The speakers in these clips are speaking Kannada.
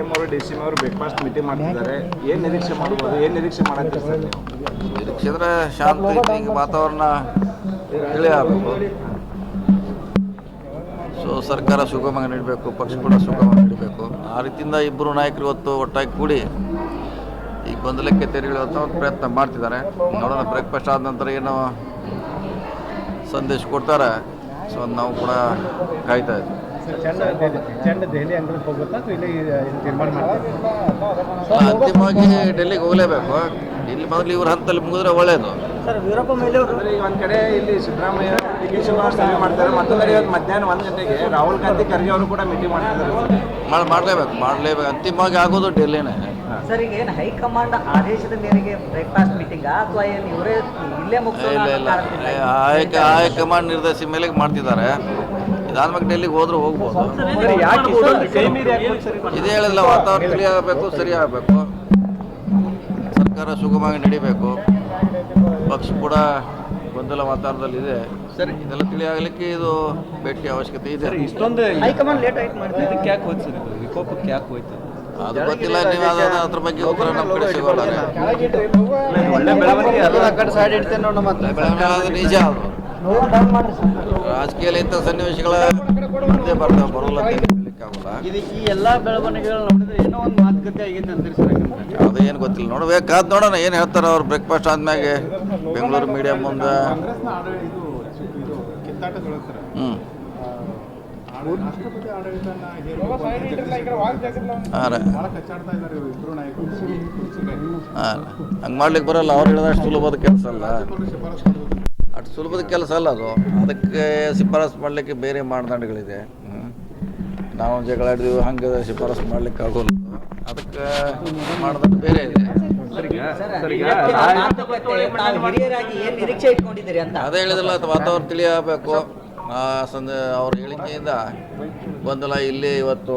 ಎಂ ಅವರು, ಡಿ ಸಿ ಅವರು ಬ್ರೇಕ್ಫಾಸ್ಟ್ ಮೀಟಿಂಗ್ ಮಾಡ್ತಿದ್ದಾರೆ. ಏನು ನಿರೀಕ್ಷೆ ಮಾಡ್ಬೋದು? ಏನು ನಿರೀಕ್ಷೆ ಮಾಡಕ್ಕೆ ಸರ್ ನಿರೀಕ್ಷೆ ಅಂದರೆ ಶಾಂತ, ಈಗ ವಾತಾವರಣ ತಿಳಿ ಆಗಬೇಕು. ಸೊ ಸರ್ಕಾರ ಸುಗಮವಾಗಿ ನೀಡಬೇಕು, ಪಕ್ಷ ಕೂಡ ಸುಗಮವಾಗಿ ನೀಡಬೇಕು. ಆ ರೀತಿಯಿಂದ ಇಬ್ಬರು ನಾಯಕರು ಇವತ್ತು ಒಟ್ಟಾಗಿ ಕೂಡಿ ಈ ಗೊಂದಲಕ್ಕೆ ತೆರೆಯುವಂಥ ಒಂದು ಪ್ರಯತ್ನ ಮಾಡ್ತಿದ್ದಾರೆ. ನೋಡೋಣ ಬ್ರೇಕ್ಫಾಸ್ಟ್ ಆದ ನಂತರ ಏನು ಸಂದೇಶ ಕೊಡ್ತಾರೆ. ಸೊ ನಾವು ಕೂಡ ಕಾಯ್ತಾ ಇದ್ದೀವಿ ಚಂಡ ದೆಹಲಿ ಅಂಗ್ಳಕ್ಕೆ ಹೋಗುತ್ತಾ ಅಥವಾ ಇಲ್ಲಿ ತೀರ್ಮಾನ ಮಾಡ್ತಾರೆ? ಅಂತಿಮವಾಗಿ ಡೆಲ್ಲಿಗೆ ಹೋಗಲೇಬೇಕು. ಇಲ್ಲಿ ಮೊದಲು ಇವ್ರ ಹಂತದಲ್ಲಿ ಮುಗಿದ್ರೆ ಒಳ್ಳೆಯದು ಅಂದ್ರೆ ಈಗ ಒಂದ್ ಕಡೆ ಇಲ್ಲಿ ಸಿದ್ದರಾಮಯ್ಯ ಡಿ ಶಿವಕುಮಾರ್ ಸಭೆ ಮಾಡ್ತಾರೆ. ಮತ್ತೊಂದರೆ ಇವತ್ತು ಮಧ್ಯಾಹ್ನ ಒಂದು ಗಂಟೆಗೆ ರಾಹುಲ್ ಗಾಂಧಿ ಖರ್ಗೆ ಅವರು ಕೂಡ ಮೀಟಿಂಗ್ ಮಾಡ್ತಿದ್ದಾರೆ ಮಾಡಿ ಮಾಡ್ಲೇಬೇಕು ಮಾಡಲೇಬೇಕು. ಅಂತಿಮವಾಗಿ ಆಗೋದು ಡೆಲ್ಲಿನೇ. ಸರ್ ಈಗ ಏನು ಹೈಕಮಾಂಡ್ ಆದೇಶದ ಮೇರೆಗೆ ಬ್ರೇಕ್ಫಾಸ್ಟ್ ಮೀಟಿಂಗ್ ಅಥವಾ ಏನು ಇವರೇ ಇಲ್ಲೇ ಹೈಕ ಹೈಕಮಾಂಡ್ ನಿರ್ದೇಶಿ ಮೇಲೆ ಮಾಡ್ತಿದ್ದಾರೆ. ಇದಾದ್ಮೇಲೆ ಡೆಲ್ಲಿಗೆ ಹೋದ್ರೆ ಹೋಗ್ಬೋದು. ಇದೇ ಹೇಳಿಲ್ಲ ವಾತಾವರಣ ತಿಳಿ ಆಗಬೇಕು ಸರಿ? ಆಗಬೇಕು ಸರ್ಕಾರ ಸುಗಮವಾಗಿ ನಡಿಬೇಕು. ಪಕ್ಷ ಕೂಡ ಗೊಂದಲ ವಾತಾವರಣದಲ್ಲಿ ಇದೆ. ಸರಿ. ಇದೆಲ್ಲ ತಿಳಿ ಆಗಲಿಕ್ಕೆ ಇದು ಭೇಟಿ ಅವಶ್ಯಕತೆ ಇದೆ. ಇಷ್ಟೊಂದು ವಿಕೋಪಕ್ಕೆ ಯಾಕೆ ಹೋಯ್ತು? ಅದು ಗೊತ್ತಿಲ್ಲ ನೀವು ಅದ ಅದ್ರ ಬಗ್ಗೆ ಉತ್ತರ ನಮ್ಮ ಕಡೆ ಸಿಗೋಲ್ಲ ಒಳ್ಳೆ ಬೆಳವಣಿಗೆ ನಿಜ ಅದು. ರಾಜಕೀಯದಲ್ಲಿ ಇಂಥ ಸನ್ನಿವೇಶಗಳ ಮುಂದೆ ಬರ್ತಾವೆ ಬರೋಲ್ಲ ಇದು ಈ ಎಲ್ಲ ಬೆಳವಣಿಗೆಗಳು ನೋಡಿದ್ರೆ ಏನೋ ಒಂದು ಮಾತುಕತೆ ಆಗೈತೆ ಅಂತೀರಿ ಸರ್ ಅದು ಏನು ಗೊತ್ತಿಲ್ಲ. ನೋಡ್ಬೇಕಾದ್ ನೋಡೋಣ ಏನು ಹೇಳ್ತಾರೆ ಅವ್ರು ಬ್ರೇಕ್ಫಾಸ್ಟ್ ಆದ್ಮ್ಯಾಗೆ. ಬೆಂಗಳೂರು ಮೀಡಿಯಂ ಮುಂದೆ. ಹ್ಞೂ ಹಾಂ ರೀ. ಹಾಂ ಹಂಗೆ ಮಾಡ್ಲಿಕ್ಕೆ ಬರಲ್ಲ ಅವ್ರು ಹೇಳಿದಷ್ಟು ಸುಲಭದ ಕೆಲಸ ಅಲ್ಲ. ಅಷ್ಟು ಸುಲಭದ ಕೆಲಸ ಅಲ್ಲ ಅದು. ಅದಕ್ಕೆ ಶಿಫಾರಸು ಮಾಡಲಿಕ್ಕೆ ಬೇರೆ ಮಾನದಂಡಗಳಿದೆ. ನಾವು ಜಗಳ ಆಡಿದ್ವಿ, ಹಂಗೆ ಶಿಫಾರಸು ಮಾಡಲಿಕ್ಕೆ ಆಗೋಲ್ಲ. ಅದಕ್ಕೆ ಮಾನದಂಡ ಬೇರೆ ಇದೆ. ಅದೇ ಹೇಳಿದ್ರಲ್ಲ ಅಥವಾ ವಾತಾವರಣ ತಿಳಿಯಬೇಕು. ಸಂದ ಅವ್ರ ಹೇಳಿಕೆಯಿಂದ ಗೊಂದಲ ಇಲ್ಲಿ ಇವತ್ತು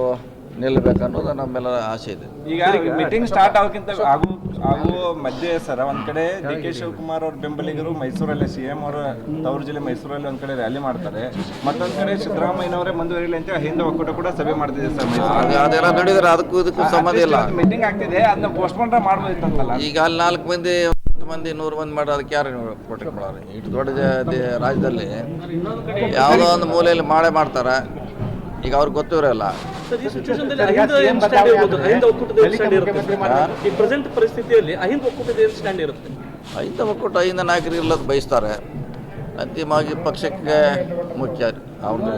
ನಿಲ್ಲಬೇಕು ಅನ್ನೋದು ನಮ್ಮೆಲ್ಲರ ಆಸೆ ಇದೆ. ಈಗ ಮೀಟಿಂಗ್ ಸ್ಟಾರ್ಟ್ ಆಗೋಕ್ಕಿಂತ ಆಗು ಆಗುವ ಮಧ್ಯೆ ಸರ್ ಒಂದ್ ಕಡೆ ಡಿ ಕೆ ಶಿವಕುಮಾರ್ ಅವ್ರ ಬೆಂಬಲಿಗರು ಮೈಸೂರಲ್ಲಿ ಸಿಎಂ ಅವರು ತವರು ಜಿಲ್ಲೆ ಮೈಸೂರಲ್ಲಿ ಒಂದ್ ಕಡೆ ರ್ಯಾಲಿ ಮಾಡ್ತಾರೆ. ಮತ್ತೊಂದ್ ಕಡೆ ಸಿದ್ದರಾಮಯ್ಯನವರೇ ಮುಂದುವರಿಲಿ ಅಂತ ಹಿಂದೆ ಒಕ್ಕೂಟ ಕೂಡ ಸಭೆ ಮಾಡ್ತಿದೆ ಸರ್ ಅದು ಅದೆಲ್ಲ ನಡೆದ್ರೆ ಅದಕ್ಕೂ ಇದಕ್ಕೂ ಸಂಬಂಧ ಇಲ್ಲ. ಮೀಟಿಂಗ್ ಆಗ್ತಿದೆ ಅದನ್ನ ಪೋಸ್ಟ್ಪೋನ್ ಮಾಡ್ಬೋದಿತ್ತಂತಲ್ಲ? ಈಗ ಅಲ್ಲಿ ನಾಲ್ಕು ಮಂದಿ ಹತ್ತು ಮಂದಿ ನೂರು ಮಂದಿ ಮಾಡ ಅದಕ್ಕೆ ಯಾರು ಪ್ರೊಟೆಕ್ಟ್ ಮಾಡೋರು ಇಷ್ಟು ದೊಡ್ಡ ದೇ- ರಾಜ್ಯದಲ್ಲಿ ಯಾವುದೋ ಒಂದು ಮೂಲೆಯಲ್ಲಿ ಮಾಡೇ ಮಾಡ್ತಾರೆ. ಈಗ ಅವ್ರಿಗೆ ಗೊತ್ತಿರಲ್ಲ. ಈ ಸಿಚುವೇಶನ್ದಲ್ಲಿ ಅಹಿಂದ ಏನ್ ಸ್ಟ್ಯಾಂಡ್ ಇರ್ಬೋದು? ಅಹಿಂದ ಒಕ್ಕೂಟದ ಏನ್ ಸ್ಟ್ಯಾಂಡ್ ಇರುತ್ತೆ? ಈ ಪ್ರೆಸೆಂಟ್ ಪರಿಸ್ಥಿತಿಯಲ್ಲಿ ಅಹಿಂದ ಒಕ್ಕೂಟದ ಏನು ಸ್ಟ್ಯಾಂಡ್ ಇರುತ್ತೆ? ಅಹಿಂದ ಒಕ್ಕೂಟ ಅಹಿಂದ ನಾಯಕರು ಇಲ್ಲದ ಬಯಸ್ತಾರೆ. ಅಂತಿಮವಾಗಿ ಪಕ್ಷಕ್ಕೆ ಮುಖ್ಯ ಅವ್ರದ್ದು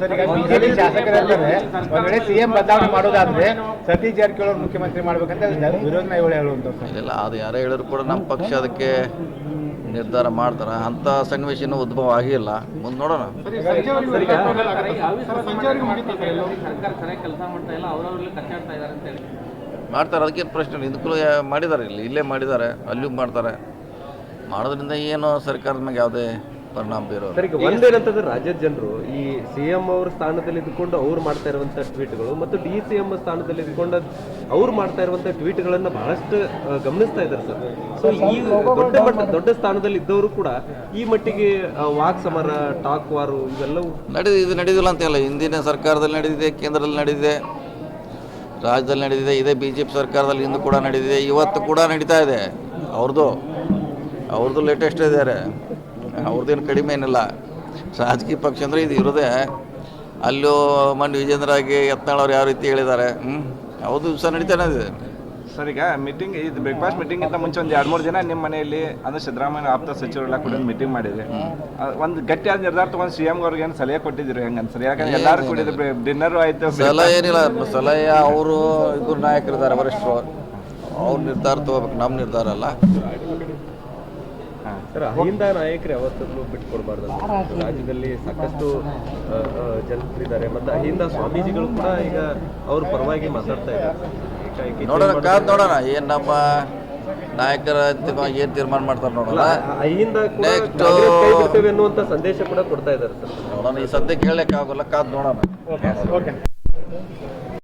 ಸರ್ ಈಗ ಬಿಜೆಪಿ ಶಾಸಕರೆಲ್ಲರೇ ಒಂದ್ ವೇಳೆ ಸಿಎಂ ಬದಲಾವಣೆ ಮಾಡೋದಾದ್ರೆ ಸತೀಶ್ ಜಾರಕಿಹೊಳಿ ಅವ್ರು ಮುಖ್ಯಮಂತ್ರಿ ಮಾಡ್ಬೇಕಂತ ವಿರೋಧ ಹೇಳುವಂತ ಇಲ್ಲ ಅದು ಯಾರೇ ಹೇಳಿದ್ರು ಕೂಡ ನಮ್ಮ ಪಕ್ಷ ಅದಕ್ಕೆ ನಿರ್ಧಾರ ಮಾಡ್ತಾರೆ. ಅಂಥ ಸನ್ನಿವೇಶ ಇನ್ನೂ ಉದ್ಭವ ಆಗಿಲ್ಲ. ಮುಂದೆ ನೋಡೋಣ. ಮಾಡ್ತಾರೆ ಅದಕ್ಕೇನು ಪ್ರಶ್ನೆ ಇಲ್ಲ. ಇದಕ್ಕೂ ಮಾಡಿದ್ದಾರೆ ಇಲ್ಲಿ ಇಲ್ಲೇ ಮಾಡಿದ್ದಾರೆ ಅಲ್ಲಿಯೂ ಮಾಡ್ತಾರೆ. ಮಾಡೋದ್ರಿಂದ ಏನು ಸರ್ಕಾರದ ಮ್ಯಾಗೆ ಯಾವುದೇ ಪರಿಣಾಮ ಬೀರೋದು ಸರ್ ಈಗ ಒಂದೇನಂತಂದ್ರೆ ರಾಜ್ಯದ ಜನರು ಈ ಸಿ ಎಂ ಅವ್ರ ಸ್ಥಾನದಲ್ಲಿ ಇದ್ಕೊಂಡು ಅವ್ರು ಮಾಡ್ತಾ ಇರುವಂತಹ ಟ್ವೀಟ್ಗಳು ಮತ್ತು ಡಿ ಸಿ ಎಂ ಸ್ಥಾನದಲ್ಲಿ ಇದ್ಕೊಂಡು ಅವ್ರು ಮಾಡ್ತಾ ಇರುವಂತ ಟ್ವೀಟ್ಗಳನ್ನ ಬಹಳಷ್ಟು ಗಮನಿಸ್ತಾ ಇದ್ದಾರೆ ಸರ್. ಸೊ ಈ ದೊಡ್ಡ ಮಟ್ಟ ದೊಡ್ಡ ಸ್ಥಾನದಲ್ಲಿ ಇದ್ದವರು ಕೂಡ ಈ ಮಟ್ಟಿಗೆ ವಾಕ್ ಸಮರ ಟಾಕ್ ವಾರು ಇವೆಲ್ಲವೂ ನಡೆದ ಇದು ನಡೆದಿಲ್ಲ ಹೇಳಿ ಹಿಂದಿನ ಸರ್ಕಾರದಲ್ಲಿ ನಡೆದಿದೆ ಕೇಂದ್ರದಲ್ಲಿ ನಡೆದಿದೆ ರಾಜ್ಯದಲ್ಲಿ ನಡೆದಿದೆ ಇದೇ ಬಿ ಜೆ ಪಿ ಸರ್ಕಾರದಲ್ಲಿ ಇಂದು ಕೂಡ ನಡೆದಿದೆ ಇವತ್ತು ಕೂಡ ನಡೀತಾ ಇದೆ. ಅವ್ರದ್ದು ಅವ್ರದ್ದು ಲೇಟೆಸ್ಟ್ ಇದ್ದಾರೆ. ಅವ್ರದ್ದೇನು ಕಡಿಮೆ ಏನಿಲ್ಲ. ರಾಜಕೀಯ ಪಕ್ಷ ಅಂದರೆ ಇದು ಇರೋದೇ ಅಲ್ಲೂ ಮಂಡಿ ವಿಜೇಂದ್ರಾಗಿ ಯತ್ನಾಳವ್ರು ಯಾವ ರೀತಿ ಹೇಳಿದ್ದಾರೆ. ಹ್ಞೂ ಯಾವುದು ದಿವಸ ನಡೀತಾನೆ ಇದೆ. ಸರ್ ಈಗ ಮೀಟಿಂಗ್ ಇದು ಬ್ರೇಕ್ಫಾಸ್ಟ್ ಮೀಟಿಂಗ್ ಇಂತ ಮುಂಚೆ ಒಂದು ಎರಡು ಮೂರು ಜನ ನಿಮ್ಮ ಮನೆಯಲ್ಲಿ ಅಂದರೆ ಸಿದ್ದರಾಮಯ್ಯ ಆಪ್ತ ಸಚಿವರೆಲ್ಲ ಕೂಡ ಮೀಟಿಂಗ್ ಮಾಡಿದ್ರಿ ಒಂದು ಗಟ್ಟಿಯಾದ ನಿರ್ಧಾರ ತಗೊಂಡು ಸಿ ಎಂ ಅವ್ರಿಗೆ ಏನು ಸಲಹೆ ಕೊಟ್ಟಿದ್ರು ಹೆಂಗೆ ಅನ್ಸರಿ ಯಾಕಂದ್ರೆ ಎಲ್ಲರೂ ಕೂಡ ಡಿನ್ನರು ಆಯ್ತು ಸಲಹೆ ಏನಿಲ್ಲ. ಸಲಹೆ ಅವರು ಇಬ್ಬರು ನಾಯಕರಿದ್ದಾರೆ ವರಿಷ್ಠರು. ಅವ್ರ ನಿರ್ಧಾರ ತಗೋಬೇಕು ನಮ್ಮ ನಿರ್ಧಾರ ಅಲ್ಲ. ಸರ್ ಅಹಿಂದ ನಾಯಕರು ಯಾವತ್ತೂ ಬಿಟ್ಕೊಡ್ಬಾರ್ದು ಕೊಡಬಾರ್ದು ರಾಜ್ಯದಲ್ಲಿ ಸಾಕಷ್ಟು ಜನರಿದ್ದಾರೆ. ಮತ್ತೆ ಅಹಿಂದ ಸ್ವಾಮೀಜಿಗಳು ಕೂಡ ಈಗ ಅವ್ರ ಪರವಾಗಿ ಮಾತಾಡ್ತಾ ಇದ್ದಾರೆ. ನೋಡೋಣ ಕಾದ್ ನೋಡೋಣ. ಏನ್ ನಮ್ಮ ನಾಯಕರ ಏನ್ ತೀರ್ಮಾನ ಮಾಡ್ತಾರೆ ನೋಡೋಣ. ಅಹಿಂದ ಅನ್ನುವಂತ ಸಂದೇಶ ಕೂಡ ಕೊಡ್ತಾ ಇದ್ದಾರೆ ಸರ್. ನೋಡೋಣ ಈ ಸದ್ಯಕ್ಕೆ ಹೇಳಕ್ ಆಗೋಲ್ಲ ಕಾದ್ ನೋಡೋಣ. ಓಕೆ.